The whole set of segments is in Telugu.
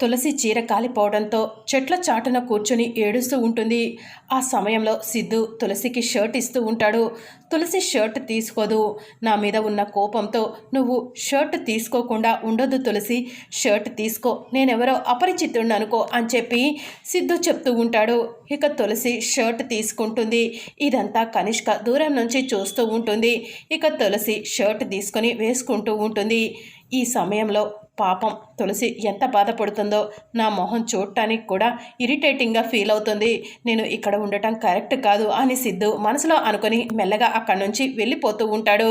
తులసి చీర కాలిపోవడంతో చెట్ల చాటున కూర్చుని ఏడుస్తూ ఉంటుంది. ఆ సమయంలో సిద్ధు తులసికి షర్ట్ ఇస్తూ ఉంటాడు. తులసి షర్ట్ తీసుకోదు. నా మీద ఉన్న కోపంతో నువ్వు షర్ట్ తీసుకోకుండా ఉండొద్దు తులసి. షర్ట్ తీసుకో. నేనెవరో అపరిచితుడిని అనుకో అని చెప్పి సిద్ధు చెప్తూ ఉంటాడు. ఇక తులసి షర్ట్ తీసుకుంటుంది. ఇదంతా కనిష్క దూరం నుంచి చూస్తూ ఉంటుంది. ఇక తులసి షర్ట్ తీసుకొని వేసుకుంటూ ఉంటుంది. ఈ సమయంలో పాపం తులసి ఎంత బాధపడుతుందో నా మొహం చూడటానికి కూడా ఇరిటేటింగ్గా ఫీల్ అవుతుంది. నేను ఇక్కడ ఉండటం కరెక్ట్ కాదు అని సిద్ధు మనసులో అనుకొని మెల్లగా అక్కడి నుంచి వెళ్ళిపోతూ ఉంటాడు.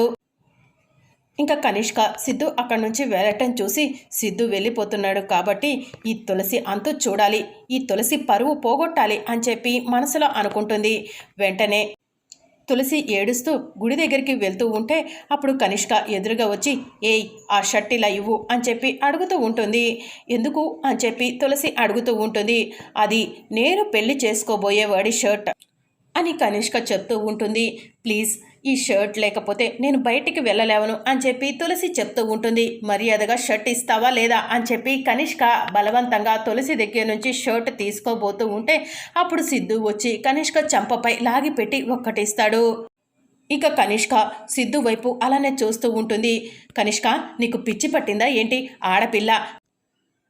ఇంకా కనిష్క సిద్ధు అక్కడి నుంచి వెళ్ళటం చూసి సిద్ధు వెళ్ళిపోతున్నాడు కాబట్టి ఈ తులసి అంతు చూడాలి. ఈ తులసి పరువు పోగొట్టాలి అని చెప్పి మనసులో అనుకుంటుంది. వెంటనే తులసి ఏడుస్తూ గుడి దగ్గరికి వెళ్తూ ఉంటే అప్పుడు కనిష్క ఎదురుగా వచ్చి ఏయ్ ఆ షర్ట్ ఇలా ఇవ్వు అని చెప్పి అడుగుతూ ఉంటుంది. ఎందుకు? అని చెప్పి తులసి అడుగుతూ ఉంటుంది. అది నేను పెళ్ళి చేసుకోబోయేవాడి షర్ట్ అని కనిష్క చెప్తూ ఉంటుంది. ప్లీజ్ ఈ షర్ట్ లేకపోతే నేను బయటికి వెళ్ళలేవను అని చెప్పి తులసి చెప్తూ ఉంటుంది. మర్యాదగా షర్ట్ ఇస్తావా లేదా అని చెప్పి కనిష్క బలవంతంగా తులసి దగ్గర నుంచి షర్ట్ తీసుకోబోతూ ఉంటే అప్పుడు సిద్ధు వచ్చి కనిష్క చంపపై లాగిపెట్టి ఒక్కటిస్తాడు. ఇక కనిష్క సిద్ధు వైపు అలానే చూస్తూ ఉంటుంది. కనిష్క నీకు పిచ్చి పట్టిందా ఏంటి? ఆడపిల్ల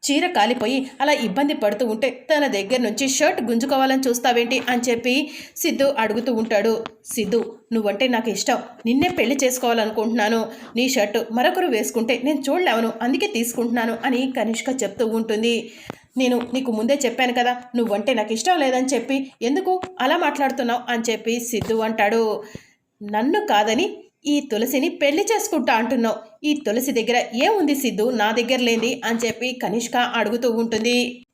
చీర కాలిపోయి అలా ఇబ్బంది పడుతూ ఉంటే తన దగ్గర నుంచి షర్ట్ గుంజుకోవాలని చూస్తావేంటి అని చెప్పి సిద్ధు అడుగుతూ ఉంటాడు. సిద్ధు నువ్వంటే నాకు ఇష్టం. నిన్నే పెళ్ళి చేసుకోవాలనుకుంటున్నాను. నీ షర్టు మరొకరు వేసుకుంటే నేను చూడలేవను. అందుకే తీసుకుంటున్నాను అని కనిష్క చెప్తూ ఉంటుంది. నేను నీకు ముందే చెప్పాను కదా నువ్వంటే నాకు ఇష్టం లేదని చెప్పి ఎందుకు అలా మాట్లాడుతున్నావు అని చెప్పి సిద్ధు అంటాడు. నన్ను కాదని ఈ తులసిని పెళ్ళి చేసుకుంటా అంటున్నావు. ఈ తులసి దగ్గర ఏముంది సిద్ధు? నా దగ్గర లేని అని చెప్పి కనిష్క అడుగుతూ ఉంటుంది.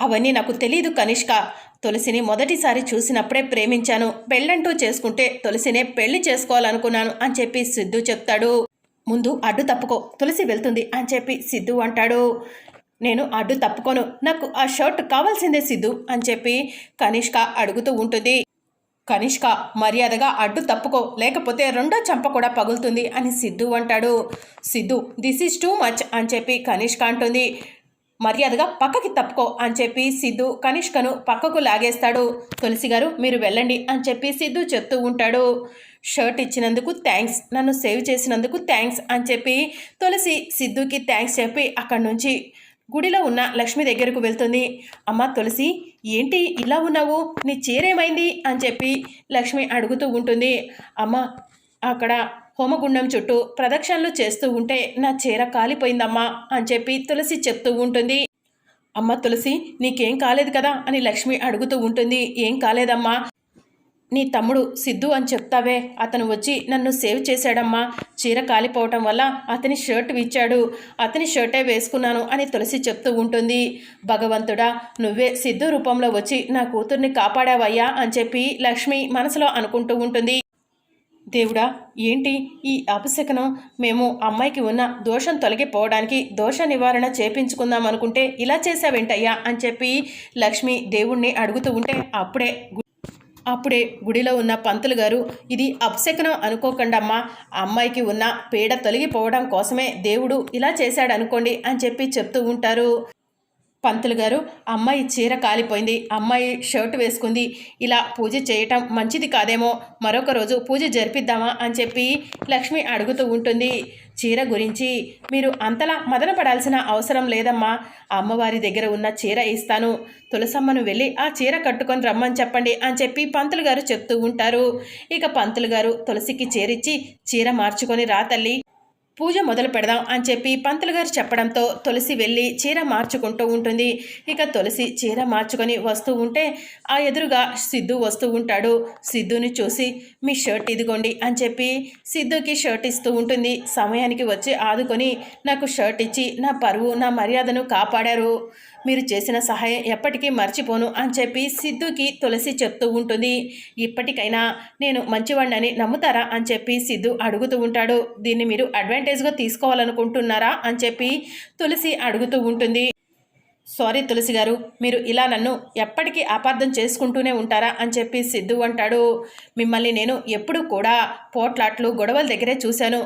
అవన్నీ నాకు తెలియదు కనిష్క. తులసిని మొదటిసారి చూసినప్పుడే ప్రేమించాను. పెళ్ళంటూ చేసుకుంటే తులసినే పెళ్ళి చేసుకోవాలనుకున్నాను అని చెప్పి సిద్ధు చెప్తాడు. ముందు అడ్డు తప్పుకో తులసి వెళ్తుంది అని చెప్పి సిద్ధు అంటాడు. నేను అడ్డు తప్పుకోను. నాకు ఆ షర్ట్ కావాల్సిందే సిద్ధు అని చెప్పి కనిష్క అడుగుతూ ఉంటుంది. కనిష్క మర్యాదగా అడ్డు తప్పుకో లేకపోతే రెండో చంప కూడా పగులుతుంది అని సిద్ధు అంటాడు. Siddhu this is too much అని చెప్పి కనిష్క అంటుంది. మర్యాదగా పక్కకి తప్పుకో అని చెప్పి సిద్ధు కనిష్కను పక్కకు లాగేస్తాడు. తులసి గారు మీరు వెళ్ళండి అని చెప్పి సిద్ధు చెప్తూ ఉంటాడు. షర్ట్ ఇచ్చినందుకు థ్యాంక్స్ నన్ను సేవ్ చేసినందుకు థ్యాంక్స్ అని చెప్పి తులసి సిద్ధుకి థ్యాంక్స్ చెప్పి అక్కడి నుంచి గుడిలో ఉన్న లక్ష్మి దగ్గరకు వెళ్తుంది. అమ్మ తులసి ఏంటి ఇలా ఉన్నావు? నీ చీరేమైంది? అని చెప్పి లక్ష్మి అడుగుతూ ఉంటుంది. అమ్మ అక్కడ హోమగుండం చుట్టూ ప్రదక్షిణలు చేస్తూ ఉంటే నా చీర కాలిపోయిందమ్మా అని చెప్పి తులసి చెప్తూ ఉంటుంది. అమ్మ తులసి నీకేం కాలేదు కదా? అని లక్ష్మి అడుగుతూ ఉంటుంది. ఏం కాలేదమ్మా? నీ తమ్ముడు సిద్ధు అని చెప్తావే. అతను వచ్చి నన్ను సేవ్ చేశాడమ్మా. చీర కాలిపోవటం వల్ల అతని షర్ట్ ఇచ్చాడు అతని షర్టే వేసుకున్నాను అని తులసి చెప్తూ ఉంటుంది. భగవంతుడా నువ్వే సిద్ధు రూపంలో వచ్చి నా కూతుర్ని కాపాడావయ్యా అని చెప్పి లక్ష్మి మనసులో అనుకుంటూ ఉంటుంది. దేవుడా ఏంటి ఈ అపశకనం? మేము అమ్మాయికి ఉన్న దోషం తొలగిపోవడానికి దోష నివారణ చేపించుకుందాం అనుకుంటే ఇలా చేసావేంటయ్యా అని చెప్పి లక్ష్మి దేవుణ్ణి అడుగుతూ ఉంటే అప్పుడే అప్పుడే గుడిలో ఉన్న పంతులు గారు ఇది అపశకనం అనుకోకండమ్మా. అమ్మాయికి ఉన్న పీడ తొలగిపోవడం కోసమే దేవుడు ఇలా చేశాడు అనుకోండి అని చెప్పి చెప్తూ ఉంటారు. పంతులు గారు అమ్మాయి చీర కాలిపోయింది అమ్మాయి షర్ట్ వేసుకుంది ఇలా పూజ చేయటం మంచిది కాదేమో మరొక రోజు పూజ జరిపిద్దామా అని చెప్పి లక్ష్మి అడుగుతూ ఉంటుంది. చీర గురించి మీరు అంతలా మదన పడాల్సిన అవసరం లేదమ్మా అమ్మవారి దగ్గర ఉన్న చీర ఇస్తాను. తులసమ్మను వెళ్ళి ఆ చీర కట్టుకొని రమ్మని చెప్పండి అని చెప్పి పంతులు గారు చెప్తూ ఉంటారు. ఇక పంతులు గారు తులసికి చేరిచ్చి చీర మార్చుకొని రా తల్లి పూజ మొదలు పెడదాం అని చెప్పి పంతులు గారు చెప్పడంతో తులసి వెళ్ళి చీర మార్చుకుంటూ ఉంటుంది. ఇక తులసి చీర మార్చుకొని వస్తూ ఉంటే ఆ ఎదురుగా సిద్ధు వస్తూ ఉంటాడు. సిద్ధుని చూసి మీ షర్ట్ ఇదిగోండి అని చెప్పి సిద్ధుకి షర్ట్ ఇస్తూ ఉంటుంది. సమయానికి వచ్చి ఆదుకొని నాకు షర్ట్ ఇచ్చి నా పరువు నా మర్యాదను కాపాడారు. మీరు చేసిన సహాయం ఎప్పటికీ మర్చిపోను అని చెప్పి సిద్ధుకి తులసి చెప్తూ ఉంటుంది. ఇప్పటికైనా నేను మంచివాడిని నమ్ముతారా అని చెప్పి సిద్ధు అడుగుతూ ఉంటాడు. దీన్ని మీరు అడ్వాంటేజ్గా తీసుకోవాలనుకుంటున్నారా అని చెప్పి తులసి అడుగుతూ ఉంటుంది. సారీ తులసి గారు మీరు ఇలా నన్ను ఎప్పటికీ అపార్థం చేసుకుంటూనే ఉంటారా అని చెప్పి సిద్ధు అంటాడు. మిమ్మల్ని నేను ఎప్పుడూ కూడా పోట్లాట్లు గొడవల దగ్గరే చూశాను.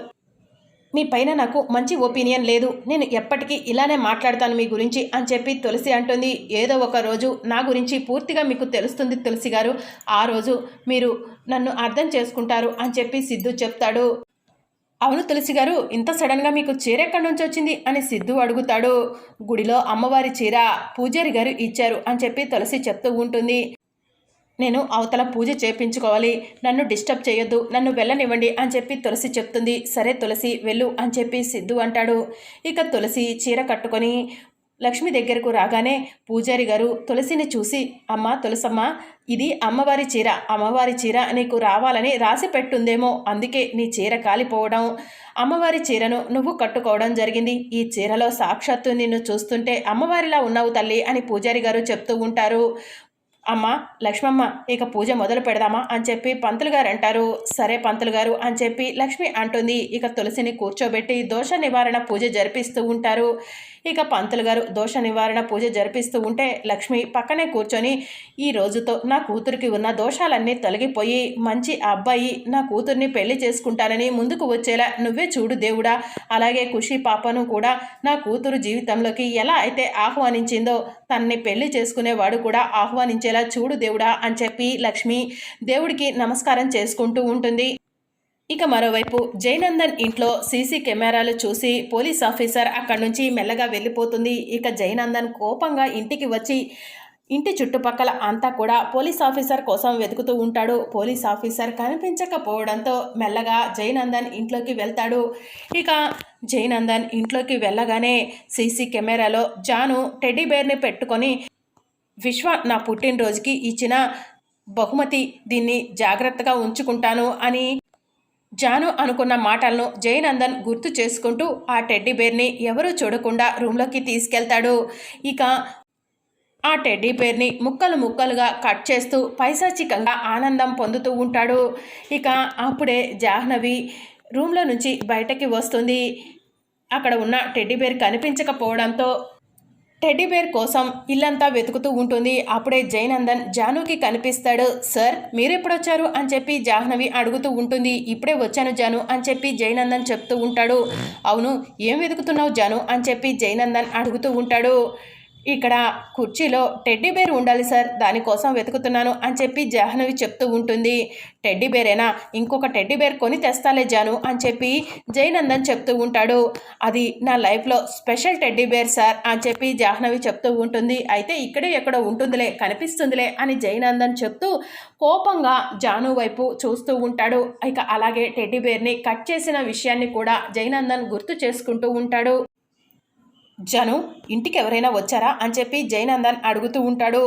మీ పైన నాకు మంచి ఒపీనియన్ లేదు. నేను ఎప్పటికీ ఇలానే మాట్లాడతాను మీ గురించి అని చెప్పి తులసి అంటుంది. ఏదో ఒక రోజు నా గురించి పూర్తిగా మీకు తెలుస్తుంది తులసి గారు. ఆ రోజు మీరు నన్ను అర్థం చేసుకుంటారు అని చెప్పి సిద్ధు చెప్తాడు. అవును తులసి గారు ఇంత సడన్గా మీకు చీర ఎక్కడి నుంచి వచ్చింది? అని సిద్ధు అడుగుతాడు. గుడిలో అమ్మవారి చీర పూజారి గారు ఇచ్చారు అని చెప్పి తులసి చెప్తూ ఉంటుంది. నేను అవతల పూజ చేపించుకోవాలి. నన్ను డిస్టర్బ్ చేయొద్దు. నన్ను వెళ్ళనివ్వండి అని చెప్పి తులసి చెప్తుంది. సరే తులసి వెళ్ళు అని చెప్పి సిద్ధు అంటాడు. ఇక తులసి చీర కట్టుకొని లక్ష్మి దగ్గరకు రాగానే పూజారి గారు తులసిని చూసి అమ్మ తులసమ్మ ఇది అమ్మవారి చీర అమ్మవారి చీర నీకు రావాలని రాసి పెట్టుందేమో అందుకే నీ చీర కాలిపోవడం. అమ్మవారి చీరను నువ్వు కట్టుకోవడం జరిగింది. ఈ చీరలో సాక్షాత్తు నిన్ను చూస్తుంటే అమ్మవారిలా ఉన్నావు తల్లి అని పూజారి గారు చెప్తూ ఉంటారు. అమ్మ లక్ష్మమ్మ ఇక పూజ మొదలు పెడదామా అని చెప్పి పంతులు గారు అంటారు. సరే పంతులు గారు అని చెప్పి లక్ష్మి అంటుంది. ఇక తులసిని కూర్చోబెట్టి దోష నివారణ పూజ జరిపిస్తూ ఉంటారు. ఇక పంతులు గారు దోష నివారణ పూజ జరిపిస్తూ ఉంటే లక్ష్మి పక్కనే కూర్చొని ఈ రోజుతో నా కూతురికి ఉన్న దోషాలన్నీ తొలగిపోయి మంచి అబ్బాయి నా కూతుర్ని పెళ్ళి చేసుకుంటానని ముందుకు వచ్చేలా నువ్వే చూడు దేవుడా. అలాగే ఖుషి పాపను కూడా నా కూతురు జీవితంలోకి ఎలా అయితే ఆహ్వానించిందో తనని పెళ్ళి చేసుకునేవాడు కూడా ఆహ్వానించేలా చూడు దేవుడా అని చెప్పి లక్ష్మి దేవుడికి నమస్కారం చేసుకుంటూ ఉంటుంది. ఇక మరోవైపు జయనందన్ ఇంట్లో సీసీ కెమెరాలు చూసి పోలీస్ ఆఫీసర్ అక్కడి నుంచి మెల్లగా వెళ్ళిపోతుంది. ఇక జయనందన్ కోపంగా ఇంటికి వచ్చి ఇంటి చుట్టుపక్కల అంతా కూడా పోలీస్ ఆఫీసర్ కోసం వెతుకుతూ ఉంటాడు. పోలీస్ ఆఫీసర్ కనిపించకపోవడంతో మెల్లగా జయనందన్ ఇంట్లోకి వెళ్తాడు. ఇక జయనందన్ ఇంట్లోకి వెళ్ళగానే సీసీ కెమెరాలో జాను టెడ్డీ బేర్ని పెట్టుకొని విశ్వ నా పుట్టినరోజుకి ఇచ్చిన బహుమతి దీన్ని జాగ్రత్తగా ఉంచుకుంటాను అని జాను అనుకున్న మాటలను జయనందన్ గుర్తు చేసుకుంటూ ఆ టెడ్డీ బేర్ని ఎవరూ చూడకుండా రూమ్లోకి తీసుకెళ్తాడు. ఇక ఆ టెడ్డీ పేర్ని ముక్కలు ముక్కలుగా కట్ చేస్తూ పైశాచికంగా ఆనందం పొందుతూ ఉంటాడు. ఇక అప్పుడే జాహ్నవి రూమ్లో నుంచి బయటకి వస్తుంది. అక్కడ ఉన్న టెడ్డీ బేర్ కనిపించకపోవడంతో టెడ్డీ బేర్ కోసం ఇల్లంతా వెతుకుతూ ఉంటుంది. అప్పుడే జయనందన్ జానుకి కనిపిస్తాడు. సార్ మీరెప్పుడొచ్చారు? అని చెప్పి జాహ్నవి అడుగుతూ ఉంటుంది. ఇప్పుడే వచ్చాను జాను అని చెప్పి జయనందన్ చెప్తూ ఉంటాడు. అవును ఏం వెతుకుతున్నావు జాను? అని చెప్పి జయనందన్ అడుగుతూ ఉంటాడు. ఇక్కడ కుర్చీలో టెడ్డీ బేర్ ఉండాలి సార్ దానికోసం వెతుకుతున్నాను అని చెప్పి జాహ్నవి చెప్తూ ఉంటుంది. టెడ్డీ బేరేనా? ఇంకొక టెడ్డీ బేర్ కొని తెస్తాలే జాను అని చెప్పి జయనందన్ చెప్తూ ఉంటాడు. అది నా లైఫ్లో స్పెషల్ టెడ్డీ బేర్ సార్ అని చెప్పి జాహ్నవి చెప్తూ ఉంటుంది. అయితే ఇక్కడే ఎక్కడో ఉంటుందిలే కనిపిస్తుందిలే అని జయనందన్ చెప్తూ కోపంగా జాను వైపు చూస్తూ ఉంటాడు. ఇక అలాగే టెడ్డీ బేర్ని కట్ చేసిన విషయాన్ని కూడా జైనందన్ గుర్తు చేసుకుంటూ ఉంటాడు. జను ఇంటికి ఎవరైనా వచ్చారా అని చెప్పి జయనందన్ అడుగుతూ ఉంటాడు.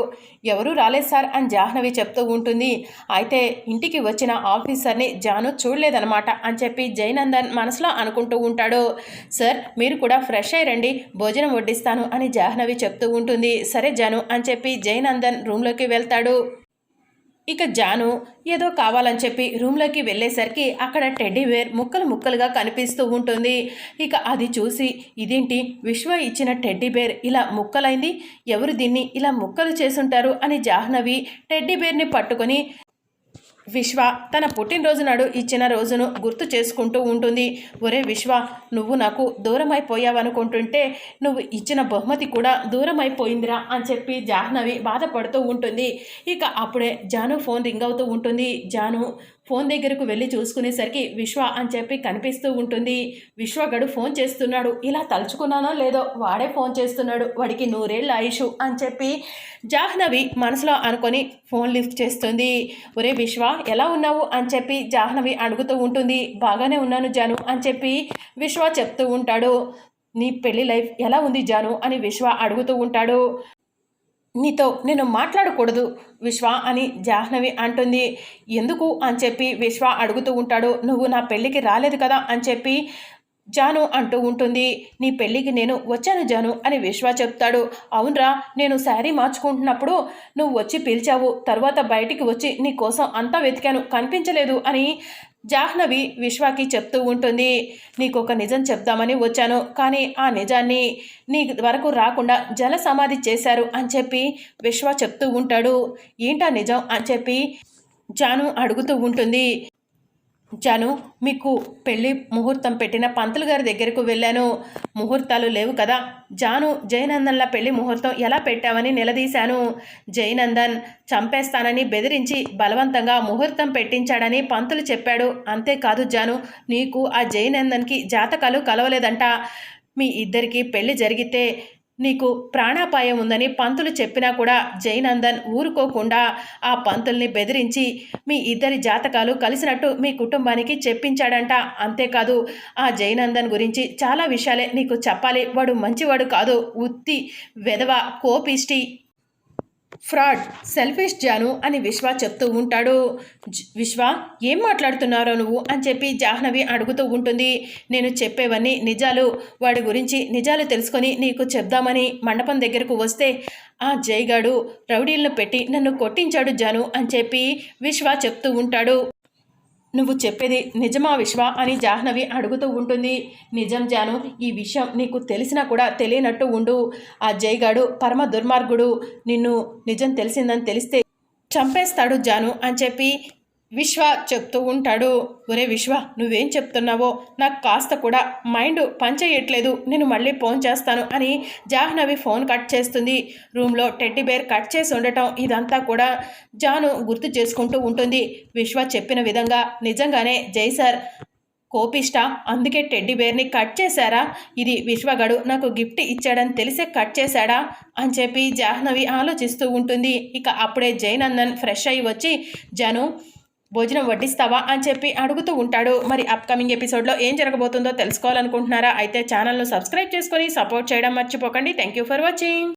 ఎవరూ రాలేదు సార్ అని జాహ్నవి చెప్తూ ఉంటుంది. అయితే ఇంటికి వచ్చిన ఆఫీసర్ని జాను చూడలేదనమాట అని చెప్పి జయనందన్ మనసులో అనుకుంటూ ఉంటాడు. సార్ మీరు కూడా ఫ్రెష్ అయ్యి రండి భోజనం వడ్డిస్తాను అని జాహ్నవి చెప్తూ ఉంటుంది. సరే జాను అని చెప్పి జయనందన్ రూమ్లోకి వెళ్తాడు. ఇక జాను ఏదో కావాలని చెప్పి రూమ్లోకి వెళ్ళేసరికి అక్కడ టెడ్డీవేర్ ముక్కలు ముక్కలుగా కనిపిస్తూ ఉంటుంది. ఇక అది చూసి ఇదేంటి? విశ్వ ఇచ్చిన టెడ్డీబేర్ ఇలా ముక్కలైంది? ఎవరు దీన్ని ఇలా ముక్కలు చేసుంటారు అని జాహ్నవి టెడ్డీబేర్ని పట్టుకొని విశ్వ తన పుట్టినరోజు నాడు ఇచ్చిన రోజును గుర్తు చేసుకుంటూ ఉంటుంది. ఒరే విశ్వ నువ్వు నాకు దూరం అయిపోయావనుకుంటుంటే నువ్వు ఇచ్చిన బహుమతి కూడా దూరం అయిపోయిందిరా అని చెప్పి జాహ్నవి బాధపడుతూ ఉంటుంది. ఇక అప్పుడే జాను ఫోన్ రింగ్ అవుతూ ఉంటుంది. జాను ఫోన్ దగ్గరకు వెళ్ళి చూసుకునేసరికి విశ్వ అని చెప్పి కనిపిస్తూ ఉంటుంది. విశ్వగడు ఫోన్ చేస్తున్నాడు. ఇలా తలుచుకున్నానో లేదో వాడే ఫోన్ చేస్తున్నాడు. వాడికి నూరేళ్ళు ఆయుషు అని చెప్పి జాహ్నవి మనసులో అనుకొని ఫోన్ లిఫ్ట్ చేస్తుంది. ఒరే విశ్వ ఎలా ఉన్నావు? అని చెప్పి జాహ్నవి అడుగుతూ ఉంటుంది. బాగానే ఉన్నాను జాను అని చెప్పి విశ్వ చెప్తూ ఉంటాడు. నీ పెళ్ళి లైఫ్ ఎలా ఉంది జాను? అని విశ్వ అడుగుతూ ఉంటాడు. నీతో నేను మాట్లాడకూడదు విశ్వ అని జాహ్నవి అంటుంది. ఎందుకు అని చెప్పి విశ్వ అడుగుతూ ఉంటాడు. నువ్వు నా పెళ్ళికి రాలేదు కదా అని చెప్పి జాను అంటూ ఉంటుంది. నీ పెళ్ళికి నేను వచ్చాను జాను అని విశ్వ చెప్తాడు. అవునరా నేను శారీ మార్చుకుంటున్నప్పుడు నువ్వు వచ్చి పిలిచావు. తర్వాత బయటికి వచ్చి నీ కోసం అంతా వెతికాను. కనిపించలేదు అని జాహ్నవి విశ్వాకి చెప్తూ ఉంటుంది నీకు ఒక నిజం చెప్దామని వచ్చాను కానీ ఆ నిజాన్ని నీ వరకు రాకుండా జల సమాధి చేశారు అని చెప్పి విశ్వ చెప్తూ ఉంటాడు. ఏంటా నిజం? అని చెప్పి జాను అడుగుతూ ఉంటుంది. జాను మీకు పెళ్ళి ముహూర్తం పెట్టిన పంతులు గారి దగ్గరకు వెళ్ళాను. ముహూర్తాలు లేవు కదా. జాను జయనందన్ల పెళ్ళి ముహూర్తం ఎలా పెట్టావని నిలదీశాను. జయనందన్ చంపేస్తానని బెదిరించి బలవంతంగా ముహూర్తం పెట్టించాడని పంతులు చెప్పాడు. అంతేకాదు జాను నీకు ఆ జయనందన్కి జాతకాలు కలవలేదంట. మీ ఇద్దరికి పెళ్ళి జరిగితే నీకు ప్రాణాపాయం ఉందని పంతులు చెప్పినా కూడా జయనందన్ ఊరుకోకుండా ఆ పంతుల్ని బెదిరించి మీ ఇద్దరి జాతకాలు కలిసినట్టు మీ కుటుంబానికి చెప్పించాడంట. అంతేకాదు ఆ జయనందన్ గురించి చాలా విషయాలే నీకు చెప్పాలి. వాడు మంచివాడు కాదు. ఉత్తి వెధవ కోపిష్టి ఫ్రాడ్ సెల్ఫిష్ జాను అని విశ్వ చెప్తూ ఉంటాడు. విశ్వ ఏం మాట్లాడుతున్నారో నువ్వు? అని చెప్పి జాహ్నవి అడుగుతూ ఉంటుంది. నేను చెప్పేవన్నీ నిజాలు. వాడి గురించి నిజాలు తెలుసుకొని నీకు చెప్దామని మండపం దగ్గరకు వస్తే ఆ జైగాడు రౌడీలను పెట్టి నన్ను కొట్టించాడు జాను అని చెప్పి విశ్వ చెప్తూ ఉంటాడు. నువ్వు చెప్పేది నిజమా విశ్వ అని జాహ్నవి అడుగుతూ ఉంటుంది. నిజం జాను ఈ విషయం నీకు తెలిసినా కూడా తెలియనట్టు ఉండు. ఆ జైగాడు పరమ దుర్మార్గుడు. నిన్ను నిజం తెలిసిందని తెలిస్తే చంపేస్తాడు జాను అని చెప్పి విశ్వ చెప్తూ ఉంటాడు ఒరే విశ్వ నువ్వేం చెప్తున్నావో? నాకు కాస్త కూడా మైండ్ పనిచేయట్లేదు. నేను మళ్ళీ ఫోన్ చేస్తాను అని జాహ్నవి ఫోన్ కట్ చేస్తుంది. రూమ్లో టెడ్డీ బేర్ కట్ చేసి ఉండటం ఇదంతా కూడా జాను గుర్తు చేసుకుంటూ ఉంటుంది. విశ్వ చెప్పిన విధంగా నిజంగానే జై సార్ కోపిష్ట అందుకే టెడ్డీ బేర్ని కట్ చేశారా? ఇది విశ్వగడు నాకు గిఫ్ట్ ఇచ్చాడని తెలిసే కట్ చేశాడా? అని చెప్పి జాహ్నవి ఆలోచిస్తూ ఉంటుంది. ఇక అప్పుడే జయనందన్ ఫ్రెష్ అయ్యి వచ్చి జను భోజనం వడ్డిస్తావా అని చెప్పి అడుగుతూ ఉంటాడు. మరి అప్కమింగ్ ఎపిసోడ్లో ఏం జరగబోతుందో తెలుసుకోవాలనుకుంటున్నారా? అయితే ఛానల్ను సబ్స్క్రైబ్ చేసుకొని సపోర్ట్ చేయడం మర్చిపోకండి. Thank you for watching